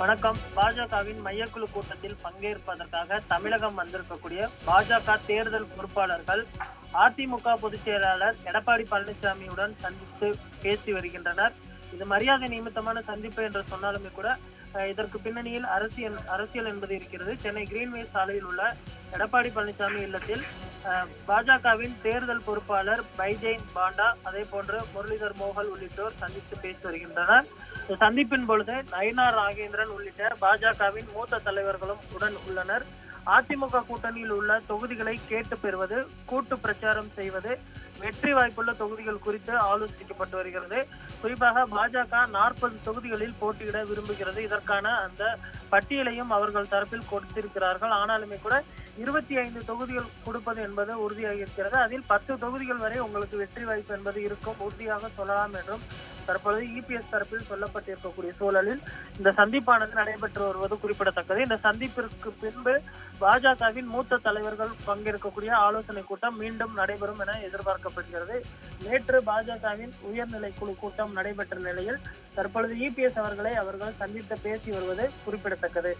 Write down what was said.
வணக்கம். பாஜகவின் மையக்குழு கூட்டத்தில் பங்கேற்பதற்காக தமிழகம் வந்திருக்கக்கூடிய பாஜக தேர்தல் பொறுப்பாளர்கள் அதிமுக பொதுச் செயலாளர் எடப்பாடி பழனிசாமியுடன் சந்தித்து பேசி வருகின்றனர். இது மரியாதை நிமித்தமான சந்திப்பு என்று சொன்னாலுமே கூட இதற்கு பின்னணியில் அரசியல் அரசியல் என்பது இருக்கிறது. சென்னை கிரீன்வே சாலையில் உள்ள எடப்பாடி பழனிசாமி இல்லத்தில் பாஜகவின் தேர்தல் பொறுப்பாளர் பைஜெயின் பாண்டா அதே போன்று முரளிதர் மோகல் உள்ளிட்டோர் சந்தித்து பேசி வருகின்றனர். சந்திப்பின் பொழுது நயினார் நாகேந்திரன் உள்ளிட்ட பாஜகவின் மூத்த தலைவர்களும் உடன் உள்ளனர். அதிமுக கூட்டணியில் உள்ள தொகுதிகளை கேட்டு பெறுவது கூட்டு பிரச்சாரம் செய்வது வெற்றி வாய்ப்புள்ள தொகுதிகள் குறித்து ஆலோசிக்கப்பட்டு வருகிறது. குறிப்பாக பாஜக நாற்பது தொகுதிகளில் போட்டியிட விரும்புகிறது. இதற்கான அந்த பட்டியலையும் அவர்கள் தரப்பில் கொடுத்திருக்கிறார்கள். ஆனாலுமே கூட இருபத்தி ஐந்து தொகுதிகள் கொடுப்பது என்பது உறுதியாக இருக்கிறது அதில் பத்து தொகுதிகள் வரை உங்களுக்கு வெற்றி வாய்ப்பு என்பது இருக்கும். உறுதியாக சொல்லலாம் என்றும் தற்பொழுது இபிஎஸ் தரப்பில் சொல்லப்பட்டிருக்கக்கூடிய சூழலில் இந்த சந்திப்பானது நடைபெற்று வருவது குறிப்பிடத்தக்கது. இந்த சந்திப்பிற்கு பின்பு பாஜகவின் மூத்த தலைவர்கள் பங்கேற்கக்கூடிய ஆலோசனை கூட்டம் மீண்டும் நடைபெறும் என எதிர்பார்க்கப்படுகிறது. நேற்று பாஜகவின் உயர்நிலை குழு கூட்டம் நடைபெற்ற நிலையில் தற்பொழுது இபிஎஸ் அவர்களை அவர்கள் சந்தித்து பேசி வருவது குறிப்பிடத்தக்கது.